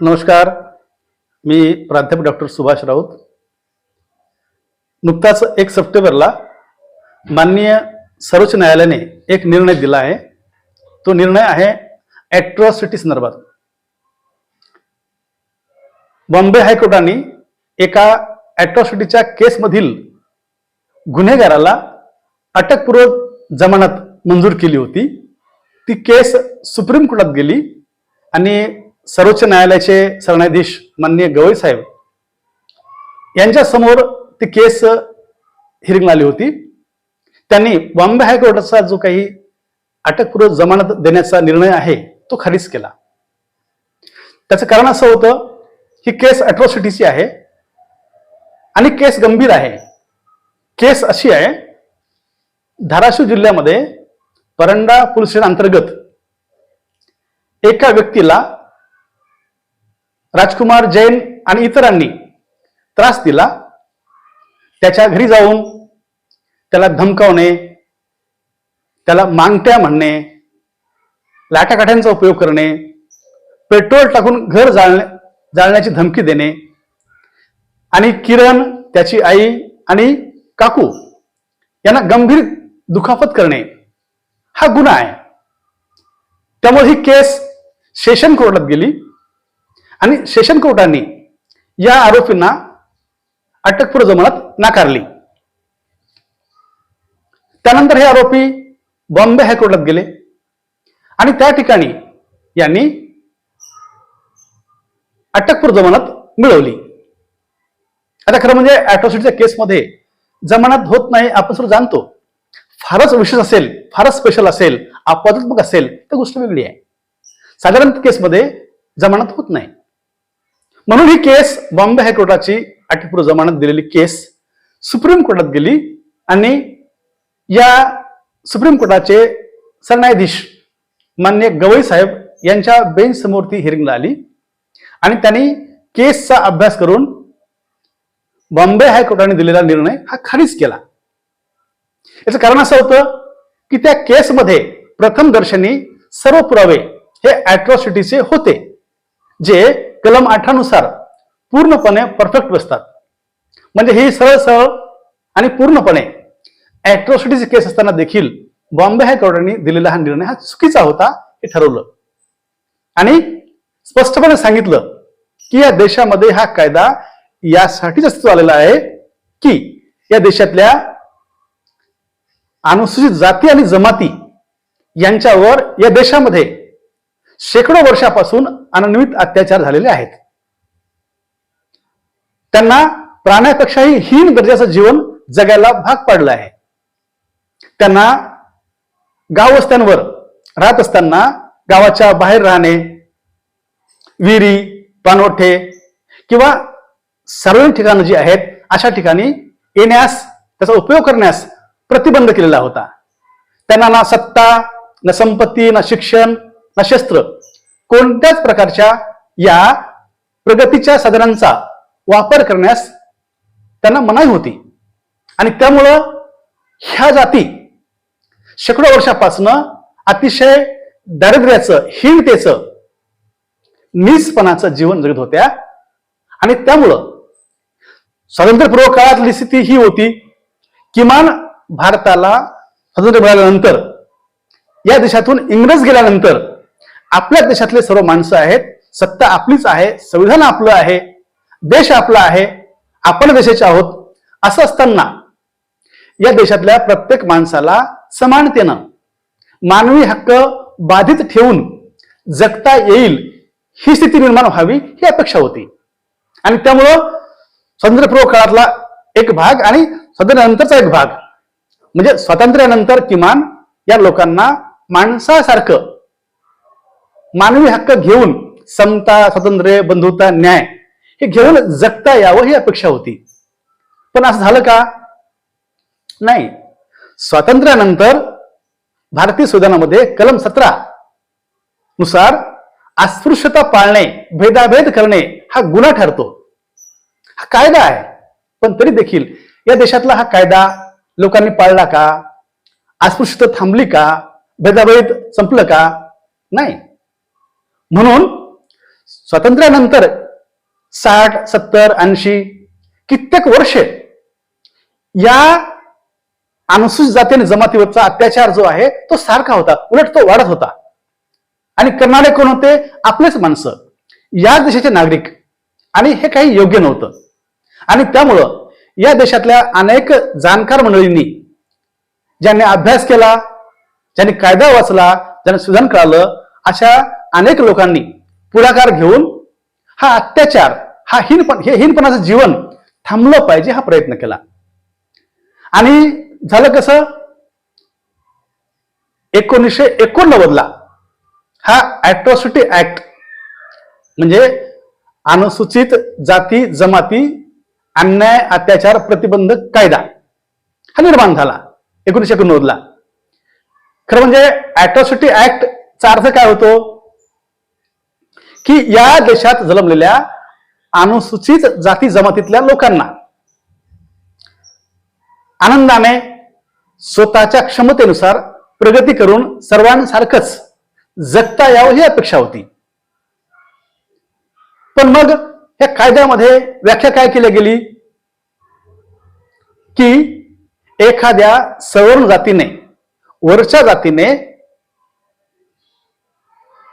नमस्कार. मी प्राध्यापक डॉक्टर सुभाष राऊत. नुकताच एक सप्टेंबरला माननीय सर्वोच्च न्यायालयाने एक निर्णय दिला आहे. तो निर्णय आहे ॲट्रॉसिटी संदर्भात. बॉम्बे हायकोर्टाने एका ॲट्रॉसिटीच्या केसमधील गुन्हेगाराला अटकपूर्व जमानत मंजूर केली होती. ती केस सुप्रीम कोर्टात गेली आणि सर्वोच्च न्यायालयाचे सरन्यायाधीश माननीय गवई साहेब यांच्या समोर ती केस हिरिंग आली होती. त्यांनी बॉम्बे हायकोर्टाचा जो काही अटकपूर्व जमानत देण्याचा निर्णय आहे तो खारिज केला. त्याचं कारण असं होतं ही केस अट्रॉसिटीची आहे आणि केस गंभीर आहे. केस अशी आहे धाराशिव जिल्ह्यामध्ये परंडा पोलीस स्टेशन अंतर्गत एका व्यक्तीला राजकुमार जैन आणि इतरांनी त्रास दिला. त्याच्या घरी जाऊन त्याला धमकावणे त्याला मांगट्या म्हणणे लाटाकाठ्यांचा उपयोग करणे पेट्रोल टाकून घर जाळणे जाळण्याची धमकी देणे आणि किरण त्याची आई आणि काकू यांना गंभीर दुखापत करणे हा गुन्हा आहे. त्यामुळे ही केस सेशन कोर्टात गेली. आणि सेशन कोर्टाने या आरोपींना अटकपूर्व जमानत नाकारली. त्यानंतर हे आरोपी बॉम्बे हायकोर्टात गेले आणि त्या ठिकाणी यांनी अटकपूर्व जमानत मिळवली. आता खरं म्हणजे अॅट्रॉसिटीच्या केसमध्ये जमानत होत नाही आपण सर्व जाणतो. फारच विशेष असेल फारच स्पेशल असेल अपवादात्मक असेल तर गोष्ट वेगळी आहे. साधारण केसमध्ये जमानत होत नाही. म्हणून ही केस बॉम्बे हायकोर्टाची अटकपूर्व जमानत दिलेली केस सुप्रीम कोर्टात गेली आणि या सुप्रीम कोर्टाचे सरन्यायाधीश मान्य गवई साहेब यांच्या बेंच समोर ती हिरिंगला आली. आणि त्यांनी केसचा अभ्यास करून बॉम्बे हायकोर्टाने दिलेला निर्णय हा खारीज केला. याचं कारण असं होतं की त्या केसमध्ये प्रथम दर्शनी सर्व पुरावे हे अॅट्रॉसिटीचे होते जे कलम अठरानुसार पूर्णपणे परफेक्ट बसतात. म्हणजे ही सरळ सरळ आणि पूर्णपणे अॅट्रॉसिटीची केस असताना देखील बॉम्बे हायकोर्टाने दिलेला हा निर्णय हा चुकीचा होता हे ठरवलं. आणि स्पष्टपणे सांगितलं की या देशामध्ये हा कायदा यासाठीच अस्तित्व आलेला आहे की या देशातल्या अनुसूचित जाती आणि जमाती यांच्यावर या देशामध्ये शेकडो वर्षापासून अनन्वित अत्याचार झालेले आहेत. त्यांना प्राण्यापेक्षाही हीन दर्जाचं जीवन जगायला भाग पाडलं आहे. त्यांना गाव वस्त्यांवर राहत असताना गावाच्या बाहेर राहणे विहिरी पानवठे किंवा सार्वजनिक ठिकाणं जी आहेत अशा ठिकाणी येण्यास त्याचा उपयोग करण्यास प्रतिबंध केलेला होता. त्यांना ना सत्ता ना संपत्ती ना शिक्षण ना शस्त्र. कोणत्याच प्रकारच्या या प्रगतीच्या साधनांचा वापर करण्यास त्यांना मनाई होती. आणि त्यामुळं ह्या जाती शेकडो वर्षापासनं अतिशय दारिद्र्याचं हीनतेचं नीचपणाचं जीवन जगत होत्या. आणि त्यामुळं स्वातंत्र्यपूर्व काळातली स्थिती ही होती किमान भारताला स्वातंत्र्य मिळाल्यानंतर या देशातून इंग्रज गेल्यानंतर आपल्या देशातले सर्व माणसं आहेत सत्ता आपलीच आहे संविधान आपलं आहे देश आपला आहे आपण देशाचे आहोत असं असताना या देशातल्या प्रत्येक माणसाला समानतेनं मानवी हक्क बाधित ठेवून जगता येईल ही स्थिती निर्माण व्हावी ही अपेक्षा होती. आणि त्यामुळं स्वातंत्र्यपूर्व काळातला एक भाग आणि स्वातंत्र्यानंतरचा एक भाग म्हणजे स्वातंत्र्यानंतर किमान या लोकांना माणसासारखं मानवी हक्क घेऊन समता स्वातंत्र्य बंधुता न्याय हे घेऊन जगता यावं ही अपेक्षा होती. पण असं झालं का? नाही. स्वातंत्र्यानंतर भारतीय संविधानामध्ये कलम सतरा नुसार अस्पृश्यता पाळणे भेदाभेद करणे हा गुन्हा ठरतो. हा कायदा आहे. पण तरी देखील या देशातला हा कायदा लोकांनी पाळला का? अस्पृश्यता थांबली का? भेदाभेद संपलं का? नाही. म्हणून स्वातंत्र्यानंतर साठ सत्तर ऐंशी कित्येक वर्षे या अनुसूचित जाती आणि जमातीवरचा अत्याचार जो आहे तो सारखा होता उलट तो वाढत होता. आणि करणारे कोण होते? आपलेच माणसं. या देशाचे नागरिक. आणि हे काही योग्य नव्हतं. आणि त्यामुळं या देशातल्या अनेक जाणकार मंडळींनी ज्यांनी अभ्यास केला ज्यांनी कायदा वाचला ज्यांना सुधारण कळालं अशा अनेक लोकांनी पुढाकार घेऊन हा अत्याचार हा हिनपण हे हिनपणाचं जीवन थांबलं पाहिजे हा प्रयत्न केला. आणि झालं कसं? एकोणीसशे एकोणनव्वदला हा ॲट्रॉसिटी ऍक्ट म्हणजे अनुसूचित जाती जमाती अन्याय अत्याचार प्रतिबंधक कायदा हा निर्माण झाला एकोणीसशे एकोणनव्वदला. खरं म्हणजे ऍट्रॉसिटी ऍक्ट चा अर्थ काय होतो? की या देशात जन्मलेल्या अनुसूचित जाती जमातीतल्या लोकांना आनंदाने स्वतःच्या क्षमतेनुसार प्रगती करून सर्वांसारखंच जगता यावं ही अपेक्षा होती. पण मग या कायद्यामध्ये व्याख्या काय केली गेली? की एखाद्या सवर्ण जातीने वरच्या जातीने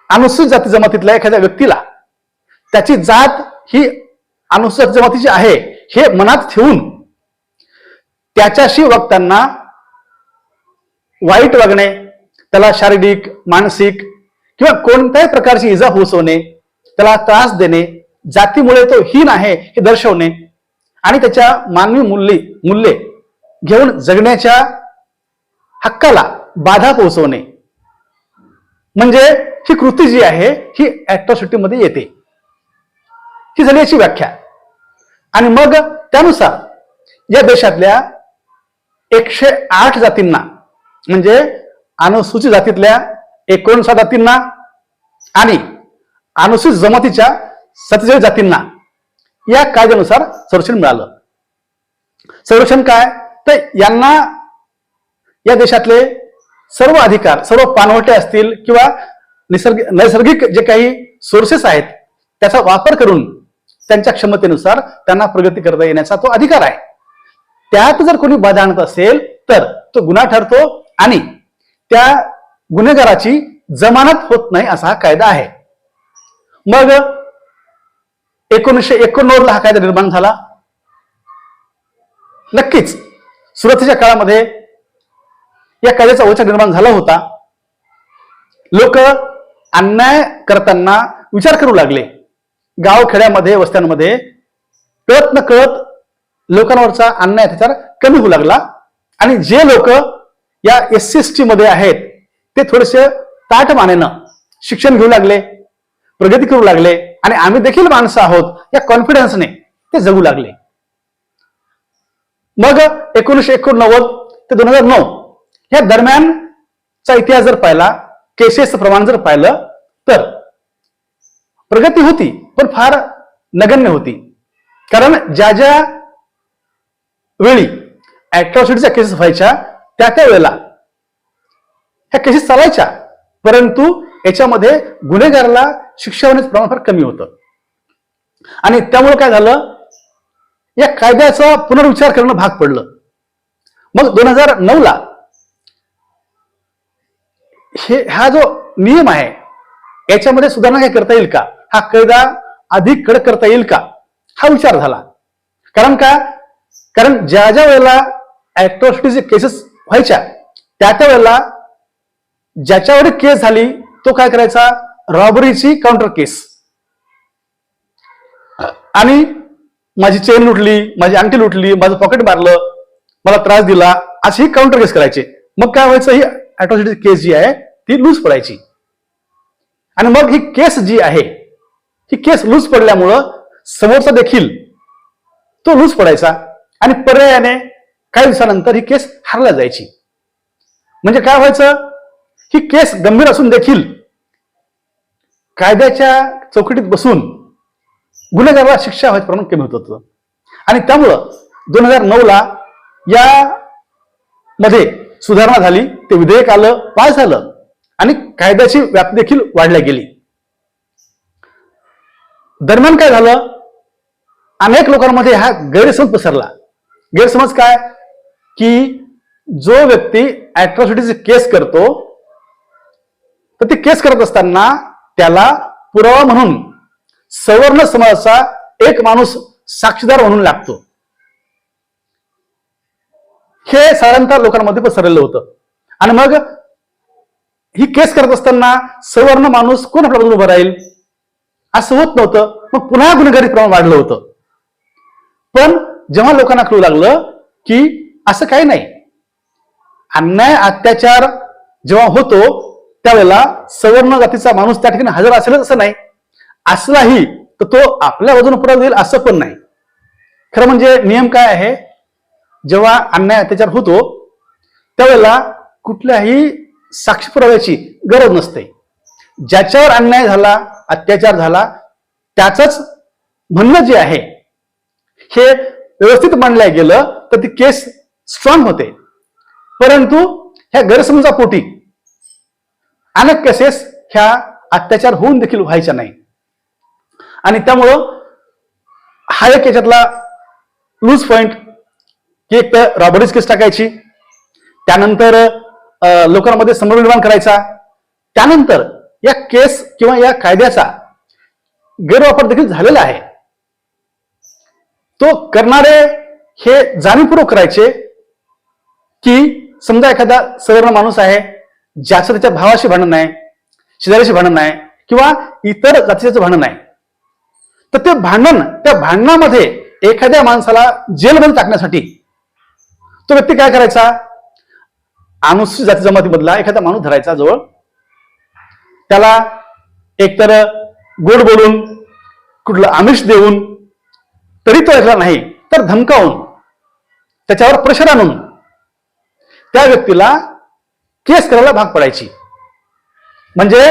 अनुसूचित जाती जमातीतल्या एखाद्या व्यक्तीला त्याची जात ही अनुसूचित जमातीची आहे हे मनात ठेवून त्याच्याशी वागताना वाईट वागणे त्याला शारीरिक मानसिक किंवा कोणत्याही प्रकारची इजा पोहोचवणे त्याला त्रास देणे जातीमुळे तो हीन आहे हे दर्शवणे आणि त्याच्या मानवी मूल्ये मूल्ये घेऊन जगण्याच्या हक्काला बाधा पोहोचवणे. म्हणजे ही कृती जी आहे ही atrocity मध्ये येते. ही झाली याची व्याख्या. आणि मग त्यानुसार या देशातल्या एकशे आठ जातींना म्हणजे अनुसूचित जातीतल्या एकोणसा जातींना आणि अनुसूचित जमातीच्या सत्तेचाळीस जातींना या कायद्यानुसार संरक्षण मिळालं. संरक्षण काय? तर यांना या देशातले सर्व अधिकार सर्व पानवटे असतील किंवा निसर्ग नैसर्गिक जे काही सोर्सेस आहेत त्याचा वापर करून त्यांच्या क्षमतेनुसार त्यांना प्रगती करता येण्याचा तो अधिकार आहे. त्यात जर कोणी बाधा आणत असेल तर तो गुन्हा ठरतो आणि त्या गुन्हेगाराची जमानत होत नाही असा हा कायदा आहे. मग एकोणीसशे एकोणनव्वदला हा कायदा निर्माण झाला. नक्कीच सुरुवातीच्या काळामध्ये या कायद्याचा वचक निर्माण झाला होता. लोक अन्याय करताना विचार करू लागले. गाव खेड्यामध्ये वस्त्यांमध्ये कळत न कळत लोकांवरचा अन्याय अत्याचार कमी होऊ लागला. आणि जे लोक या एस सी एस टी मध्ये आहेत ते थोडेसे ताट मानेनं शिक्षण घेऊ लागले प्रगती करू लागले आणि आम्ही देखील माणसं आहोत या कॉन्फिडन्सने ते जगू लागले. मग एकोणीसशे एकोणनव्वद ते दोन हजार नऊ या दरम्यानचा इतिहास जर पाहिला केसेसचं प्रमाण जर पाहिलं तर प्रगती होती पण फार नगण्य होती. कारण ज्या ज्या वेळी अॅट्रॉसिटीच्या केसेस व्हायच्या त्या त्या वेळेला ह्या केसेस चालायच्या परंतु याच्यामध्ये गुन्हेगाराला शिक्षा होण्याचं प्रमाण फार कमी होतं. आणि त्यामुळे काय झालं? या कायद्याचा पुनर्विचार करणं भाग पडलं. मग दोन हजार नऊ ला हे हा जो नियम आहे याच्यामध्ये सुधारणा काय करता येईल का? हा कायदा अधिक कडक करता येईल का? हा विचार झाला. कारण का? कारण ज्या ज्या वेळेला ऍट्रॉसिटीचे केसेस व्हायच्या त्या त्या वेळेला ज्याच्यावर केस झाली तो काय करायचा? रॉबरीची काउंटर केस. आणि माझी चेन लुटली माझी अंगठी लुटली माझं पॉकेट मारलं मला त्रास दिला अशी काउंटर केस करायचे. मग काय व्हायचं? ही अट्रॉसिटी केस जी आहे ती लूज पडायची. आणि मग ही केस जी आहे ही केस लूज पडल्यामुळं समोरचा देखील तो लूज पडायचा आणि पर्यायाने काही दिवसानंतर ही केस हारल्या जायची. म्हणजे काय व्हायचं? ही केस गंभीर असून देखील कायद्याच्या चौकटीत बसून गुन्हेगाराला शिक्षा व्हायचं प्रमाण कमी होत होतं. आणि त्यामुळं दोन हजार नऊला या मध्ये सुधारणा झाली ते विधेयक आलं पास झालं. आणि कायद्याची व्याप्ती देखील वाढल्या गेली. दरम्यान काय झालं? अनेक लोकांमध्ये हा गैरसमज पसरला. गैरसमज काय? की जो व्यक्ती अॅट्रॉसिटीची केस करतो तर ती केस करत असताना त्याला पुरावा म्हणून सवर्ण समाजाचा एक माणूस साक्षीदार म्हणून लागतो. हे साधारणतः लोकांमध्ये पसरलेलं होतं. आणि मग ही केस करत असताना सवर्ण माणूस कोण आपल्या उभं राहील? असं होत नव्हतं. मग पुन्हा गुन्हेगारी प्रमाण वाढलं होतं. पण जेव्हा लोकांना कळू लागलं की असं काही नाही. अन्याय अत्याचार जेव्हा होतो त्यावेळेला सवर्ण जातीचा माणूस त्या ठिकाणी हजर असेलच असं नाही. असलाही तर तो आपल्या बाजूने पुरावा देईल असं पण नाही. खरं म्हणजे नियम काय आहे? जेव्हा अन्याय अत्याचार होतो त्यावेळेला कुठल्याही साक्षी पुराव्याची गरज नसते. ज्याच्यावर अन्याय झाला अत्याचार झाला त्याचंच म्हणणं जे आहे हे व्यवस्थित मांडलं गेलं तर ती केस स्ट्रॉंग होते. परंतु ह्या गैरसमजापोटी अनेक केसेस ह्या अत्याचार होऊन देखील व्हायच्या नाही. आणि त्यामुळं हा एक याच्यातला लूज पॉइंट की एक तर रॉबरीज केस टाकायची त्यानंतर लोकांमध्ये समर निर्माण करायचा. त्यानंतर या केस किंवा या कायद्याचा गैरवापर देखील झालेला आहे. तो करणारे हे जाणीवपूर्वक करायचे की समजा एखादा सवर्ण माणूस आहे ज्याचं त्याच्या भावाशी भांडण नाही शेजाऱ्याशी भांडण नाही किंवा इतर जातीचं भांडण नाही. तर ते भांडण त्या भांडणामध्ये एखाद्या माणसाला जेलमध्ये टाकण्यासाठी तो व्यक्ती काय करायचा? अनुसूचित जाती जमातीमधला एखादा माणूस धरायचा जवळ. त्याला एकतर गोड बोलून कुठलं आमिष देऊन तरी तो ऐकला नाही तर धमकावून त्याच्यावर प्रेशर आणून त्या व्यक्तीला केस करायला भाग पडायची. म्हणजे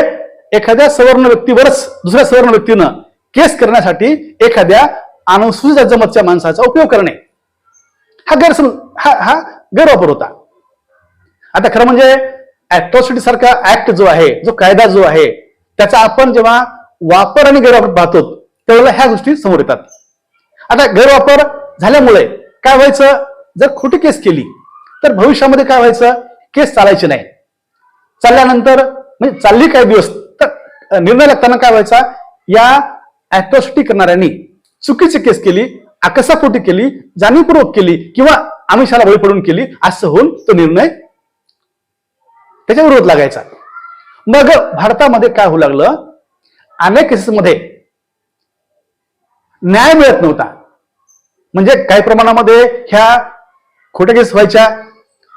एखाद्या सवर्ण व्यक्तीवरच दुसऱ्या सवर्ण व्यक्तीनं केस करण्यासाठी एखाद्या अनुसूचित जमतच्या माणसाचा उपयोग करणे. हा गैरसम हा हा गैरवापर होता. आता खरं म्हणजे अॅट्रॉसिटी सारखा ऍक्ट जो आहे जो कायदा जो आहे त्याचा आपण जेव्हा वापर आणि गैरवापर पाहतो त्यावेळेला ह्या गोष्टी समोर येतात. आता गैरवापर झाल्यामुळे काय व्हायचं? जर खोटी केस केली तर भविष्यामध्ये काय व्हायचं? केस चालायची नाही. चालल्यानंतर म्हणजे चालली काही दिवस तर निर्णय लागताना काय व्हायचा? या अॅट्रॉसिटी करणाऱ्यांनी चुकीची केस केली आकसापोटी केली जाणीवपूर्वक केली किंवा आमिषाला बळी पडून केली असं होऊन तो निर्णय त्याच्या विरोध लागायचा. मग भारतामध्ये काय होऊ लागलं? अनेक केसेसमध्ये न्याय मिळत नव्हता. म्हणजे काही प्रमाणामध्ये ह्या खोट्या केस व्हायच्या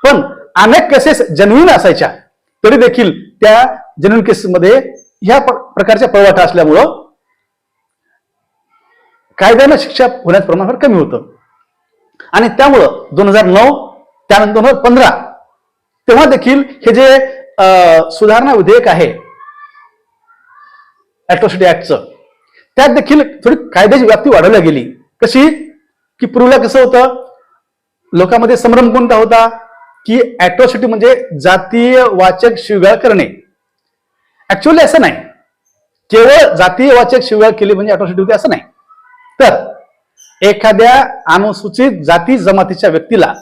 पण अनेक केसेस जन्मीन असायच्या. तरी देखील त्या जन्मीन केसेसमध्ये ह्या प्रकारच्या पळवाटा असल्यामुळं कायद्यानं शिक्षा होण्याचं प्रमाण कमी होतं. आणि त्यामुळं दोन हजार नऊ त्यानंतर दोन हजार पंधरा तेव्हा देखील हे जे सुधारणा विधेयक आहे ऍट्रॉसिटी ऍक्टचं त्यात देखील थोडी कायद्याची व्याप्ती वाढवल्या गेली. कशी? की पूर्वीला कसं होतं? लोकांमध्ये संभ्रम कोणता होता? की ऍट्रॉसिटी म्हणजे जातीय वाचक शिवगाळ करणे. ऍक्च्युअली असं नाही. केवळ जातीय वाचक शिवगाळ केली म्हणजे ऍट्रॉसिटी होती असं नाही. तर एखाद्या अनुसूचित जाती जमातीच्या व्यक्तीला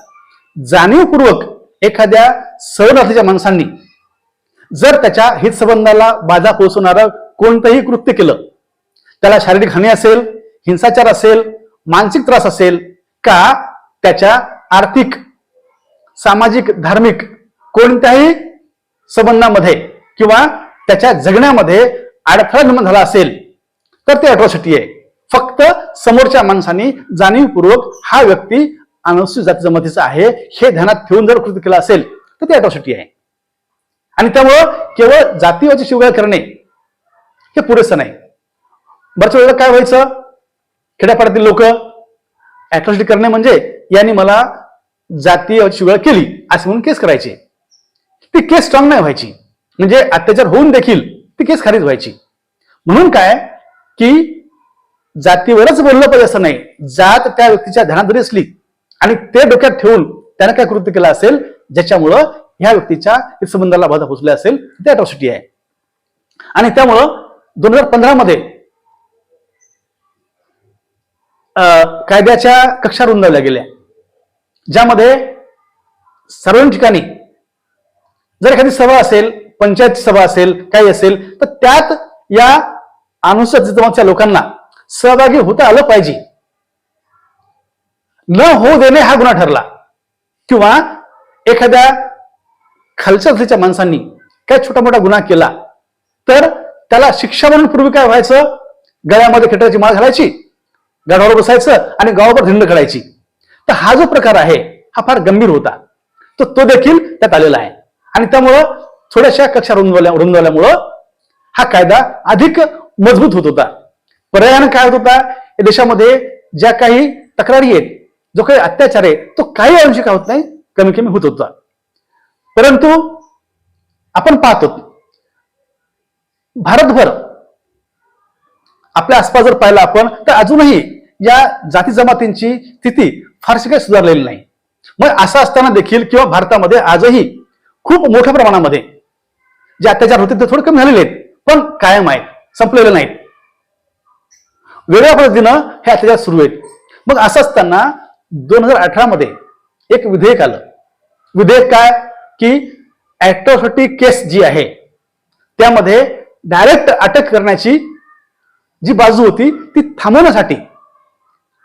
जाणीवपूर्वक एखाद्या सवनाथीच्या माणसांनी जर त्याच्या हितसंबंधाला बाधा पोहोचवणारं कोणतंही कृत्य केलं त्याला शारीरिक हानी असेल हिंसाचार असेल मानसिक त्रास असेल का त्याच्या आर्थिक सामाजिक धार्मिक कोणत्याही संबंधामध्ये किंवा त्याच्या जगण्यामध्ये अडथळा निर्माण झाला असेल तर ते अट्रॉसिटी आहे. फक्त समोरच्या माणसांनी जाणीवपूर्वक हा व्यक्ती अनुसूचित जाती जमातीचं आहे हे ध्यानात ठेवून जर कृती केलं असेल तर ते अट्रॉसिटी आहे. आणि त्यामुळं केवळ जातीवाची शिवगाळ करणे हे पुरेसं नाही. बऱ्याच वेळेला काय व्हायचं? खेड्यापाड्यातील लोक अट्रॉसिटी करणे म्हणजे यांनी मला जातीय शिवगाळ केली असं म्हणून केस करायचे. ती केस स्ट्रॉंग नाही व्हायची. म्हणजे अत्याचार होऊन देखील ती केस खारीज व्हायची. म्हणून काय? की जातीवरच बोललं पाहिजे असं नाही. जात त्या व्यक्तीच्या ध्यानात जरी असली आणि ते डोक्यात ठेवून त्यानं काय कृत्य केलं असेल ज्याच्यामुळं ह्या व्यक्तीच्या संबंधाला बाधा पोचली असेल ते अट्रॉसिटी आहे. आणि त्यामुळं दोन हजार पंधरा मध्ये अं, कायद्याच्या कक्षा रुंदावल्या गेल्या. ज्यामध्ये सर्व ठिकाणी जर एखादी सभा असेल पंचायत सभा असेल काही असेल तर त्यात या अनुसूचित जमातच्या लोकांना सहभागी होता आलं पाहिजे. न होऊ देणे हा गुन्हा ठरला. किंवा एखाद्या खालच्या जातीच्या माणसांनी काय छोटा मोठा गुन्हा केला तर त्याला शिक्षा म्हणून पूर्वी काय व्हायचं? गळ्यामध्ये खेटाची माळ घालायची गडावर बसायचं आणि गावावर धिंड करायची तर हा जो प्रकार आहे हा फार गंभीर होता. तर तो देखील त्यात आलेला आहे. आणि त्यामुळं थोड्याशा कक्षा रुंदवल्या रुंदवल्यामुळं हा कायदा अधिक मजबूत होत होता. पर्यायानं काय होत होता? या देशामध्ये ज्या काही तक्रारी आहेत जो काही अत्याचार आहे तो काही अंशी काय होत नाही कमी कमी होत होता. परंतु आपण पाहतो भारतभर आपल्या आसपास जर पाहिलं आपण तर अजूनही या जाती जमातींची स्थिती फारशी काही सुधारलेली नाही. मग असं असताना देखील किंवा भारतामध्ये आजही खूप मोठ्या प्रमाणामध्ये जे अत्याचार होते ते थोडे कमी झालेले आहेत पण कायम आहेत संपलेले नाहीत. वेगळ्या पद्धतीनं हे अत्याचार सुरू आहेत. मग असं असताना दोन हजार अठरा मध्ये एक विधेयक आलं. विधेयक काय? की ऍट्रॉसिटी केस जी आहे त्यामध्ये डायरेक्ट अटक करण्याची जी बाजू होती ती थांबवण्यासाठी.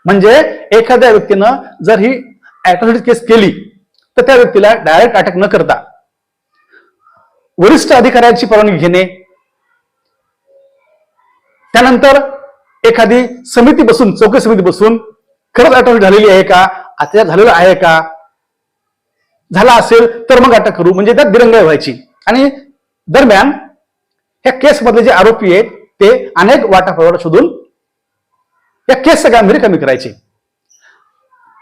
म्हणजे एखाद्या व्यक्तीनं जर ही ऍट्रॉसिटी केस केली तर त्या व्यक्तीला डायरेक्ट अटक न करता वरिष्ठ अधिकाऱ्यांची परवानगी घेणे त्यानंतर एखादी समिती बसून चौकशी समिती बसून खरंच अटक झालेली आहे का? अत्याचार झालेला आहे का? झाला असेल तर मग अटक करू. म्हणजे त्यात दिरंगाई व्हायची. आणि दरम्यान ह्या केसमधले जे आरोपी आहेत ते अनेक वाटाफावट शोधून या केसचं गांभीर्य कमी करायचे.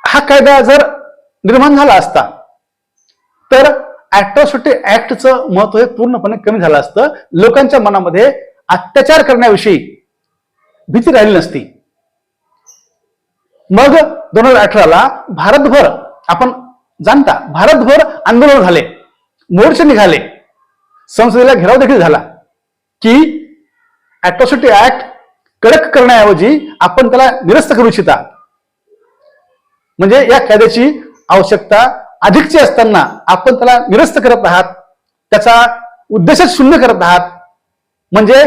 हा कायदा जर निर्माण झाला असता तर ऍट्रॉसिटी ऍक्टचं महत्त्व हे पूर्णपणे कमी झालं असतं. लोकांच्या मनामध्ये अत्याचार करण्याविषयी भीती राहिली नसती. मग दोन हजार अठराला भारतभर आपण जाणता भारतभर आंदोलन झाले. मोर्चे निघाले. संसदेला घेराव देखील झाला की अॅट्रॉसिटी ऍक्ट कडक करण्याऐवजी आपण त्याला निरस्त करू इच्छिता. म्हणजे या कायद्याची आवश्यकता अधिकची असताना आपण त्याला निरस्त करत आहात. त्याचा उद्देशच शून्य करत आहात. म्हणजे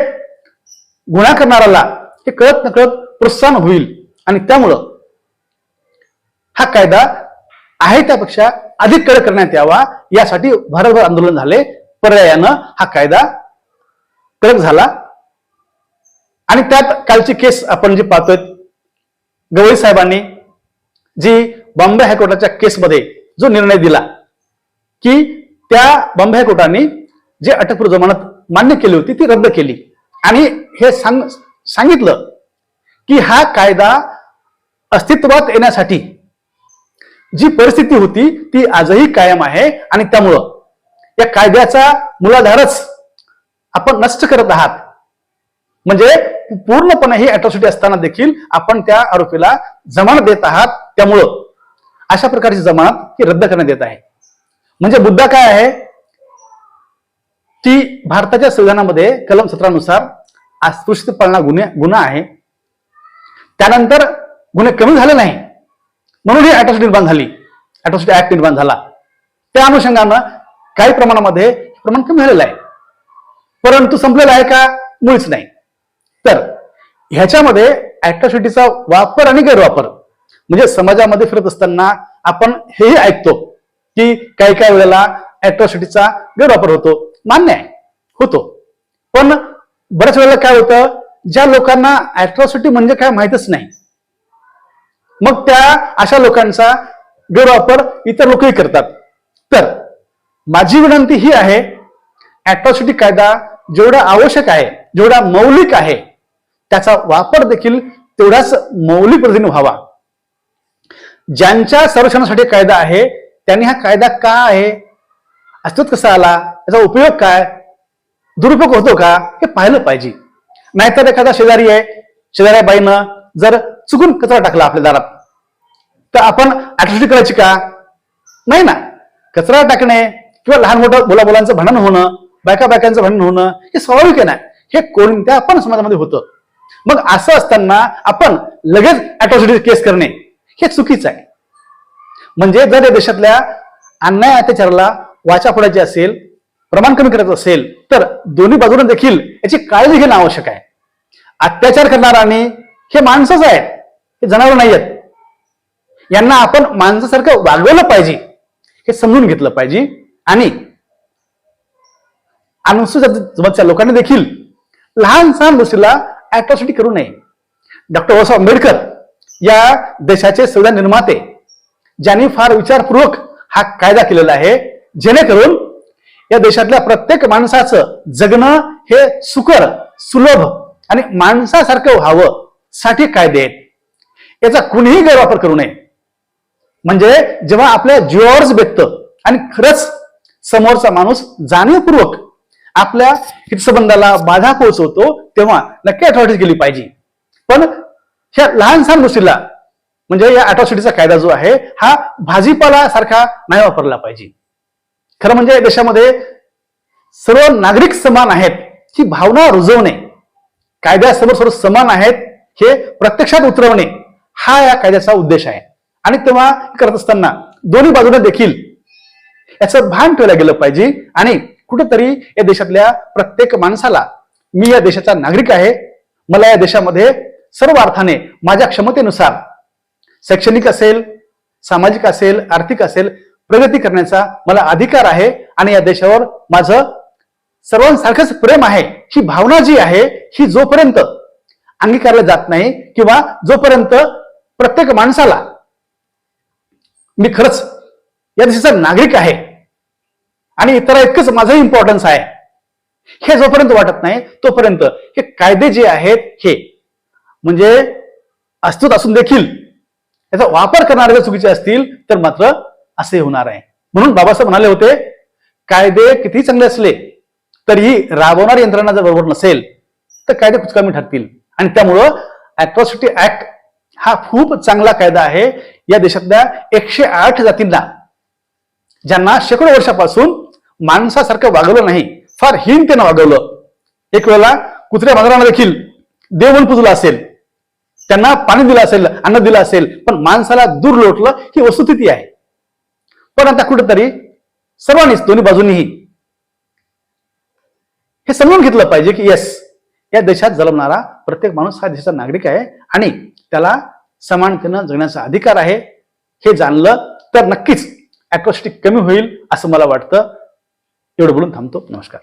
गुन्हा करणाऱ्याला हे कळत नकळत प्रोत्साहन होईल. आणि त्यामुळं हा कायदा आहे त्यापेक्षा अधिक कडक करण्यात यावा. यासाठी भारतभर आंदोलन झाले. पर्यायानं हा कायदा कडक झाला. आणि त्यात कालची केस आपण जी पाहतोय गवळी साहेबांनी जी बॉम्बे हायकोर्टाच्या केसमध्ये जो निर्णय दिला की त्या बॉम्बे हायकोर्टाने जे अटकपूर्व जमानत मान्य केली होती ती रद्द केली. आणि हे सांग सांगितलं की हा कायदा अस्तित्वात येण्यासाठी जी परिस्थिती होती ती आजही कायम आहे आणि त्यामुळं या कायद्याचा मुलाधारच आपण नष्ट करत आहात. म्हणजे पूर्णपणे ही अट्रॉसिटी असताना देखील आपण त्या आरोपीला जमानत देत आहात त्यामुळं अशा प्रकारची जमानत ही रद्द करण्यात येत आहे. म्हणजे मुद्दा काय आहे? की भारताच्या संविधानामध्ये कलम सतरानुसार अस्पृश्यते गुन्हे गुन्हा आहे. त्यानंतर गुन्हे कमी झाले नाही. म्हणून ही अट्रॉसिटी निर्माण झाली. अट्रॉसिटी ऍक्ट निर्माण झाला. त्या अनुषंगानं काही प्रमाणामध्ये प्रमाण कमी झालेलं आहे. परंतु संपलेलं आहे का? मुळीच नाही. तर ह्याच्यामध्ये अट्रॉसिटीचा वापर आणि गैरवापर म्हणजे समाजामध्ये फिरत असताना आपण हेही ऐकतो की काही काही वेळेला ऍट्रॉसिटीचा गैरवापर होतो. मान्य आहे. होतो. पण बऱ्याच वेळेला काय होतं? ज्या लोकांना अट्रॉसिटी म्हणजे काय माहितच नाही. मग त्या अशा लोकांचा गैरवापर इतर लोकही करतात. तर माझी विनंती ही आहे अट्रॉसिटी कायदा जेवढा आवश्यक आहे जेवढा मौलिक आहे त्याचा वापर देखील तेवढाच मौलिक पद्धतीने व्हावा. ज्यांच्या संरक्षणासाठी कायदा आहे त्यांनी हा कायदा का आहे अस्तित्व कसा आला याचा उपयोग काय दुरुपयोग होतो का हे पाहिलं पाहिजे. नाहीतर एखादा शेजारी आहे शेजाऱ्या बाईनं जर चुकून कचरा टाकला आपल्या दारात तर आपण अट्रॉसिटी करायची का? नाही ना. कचरा टाकणे किंवा लहान मोठं मुला मुलांचं भांडण होणं बायका बायकांचं भांडण होणं हे स्वाभाविक आहे ना. हे कोणत्या पण समाजामध्ये होतं. मग असं असताना आपण लगेच अट्रॉसिटी केस करणे हे चुकीचं आहे. म्हणजे जर या देशातल्या अन्याय अत्याचाराला वाचा फोडायची असेल प्रमाण कमी करायचं असेल तर दोन्ही बाजूने देखील याची काळजी घेणं आवश्यक आहे. अत्याचार करणारांनी हे माणसंच आहेत. हे जनावर नाही आहेत. यांना आपण माणसासारखं वागवलं पाहिजे. हे समजून घेतलं पाहिजे. आणि अनुसूचित जमातच्या लोकांनी देखील लहान सहान गोष्टीला अट्रॉसिटी करू नये. डॉक्टर बाबासाहेब आंबेडकर या देशाचे संविधान निर्माते ज्यांनी फार विचारपूर्वक हा कायदा केलेला आहे जेणेकरून या देशातल्या प्रत्येक माणसाचं जगणं हे सुकर सुलभ आणि माणसासारखं व्हावं. साठी कायदे आहेत. याचा कुणीही गैरवापर करू नये. म्हणजे जेव्हा आपल्या जीवावरच भेटतं आणि खरंच समोरचा माणूस जाणीवपूर्वक आपल्या हितसंबंधाला बाधा पोहोचवतो तेव्हा नक्की अट्रॉसिटी केली पाहिजे. पण ह्या लहान सहान गोष्टीला म्हणजे या अटॉसिटीचा कायदा जो आहे हा भाजीपाला सारखा नाही वापरला पाहिजे. खरं म्हणजे या देशामध्ये सर्व नागरिक समान आहेत ही भावना रुजवणे. कायद्यासमोर सर्व समान आहेत हे प्रत्यक्षात उतरवणे हा या कायद्याचा उद्देश आहे. आणि तेव्हा करत असताना दोन्ही बाजूने देखील याचं भान ठेवलं गेलं पाहिजे आणि कुठेतरी या देशातल्या प्रत्येक माणसाला मी या देशाचा नागरिक आहे मला या देशामध्ये सर्व अर्थाने माझ्या क्षमतेनुसार शैक्षणिक असेल सामाजिक असेल आर्थिक असेल प्रगती करण्याचा मला अधिकार आहे आणि या देशावर माझं सर्वांसारखंच प्रेम आहे ही भावना जी आहे ही जोपर्यंत अंगीकारला जात नाही किंवा जोपर्यंत प्रत्येक माणसाला मी खरंच या देशाचा नागरिक आहे आणि इतर इतकंच माझं इम्पॉर्टन्स आहे हे जोपर्यंत वाटत नाही तोपर्यंत हे कायदे जे आहेत हे म्हणजे अस्तित्व असून देखील याचा वापर करणारे जर चुकीचे असतील तर मात्र असे होणार आहे. म्हणून बाबासाहेब म्हणाले होते कायदे किती चांगले असले तरीही राबवणारी यंत्रणा जर बरोबर नसेल तर कायदे कुचकामी ठरतील. आणि त्यामुळं अट्रॉसिटी ऍक्ट हा खूप चांगला कायदा आहे. या देशातल्या एकशे आठ जातींना ज्यांना शेकडो वर्षापासून माणसासारखं वागवलं नाही फार हीन त्यांना वागवलं. एक वेळेला कुत्र्या मांजरांना देखील देवण पुजलं असेल. त्यांना पाणी दिलं असेल अन्न दिलं असेल पण माणसाला दूर लोटलं ही वस्तुस्थिती आहे. पण आता कुठेतरी सर्वांनीच दोन्ही बाजूनीही हे समजून घेतलं पाहिजे की येस या देशात जन्मणारा प्रत्येक माणूस हा देशाचा नागरिक आहे आणि त्याला समानतेनं जगण्याचा अधिकार आहे. हे जाणलं तर नक्कीच अट्रॉसिटी कमी होईल असं मला वाटतं. एवढं बोलून थांबतो. नमस्कार.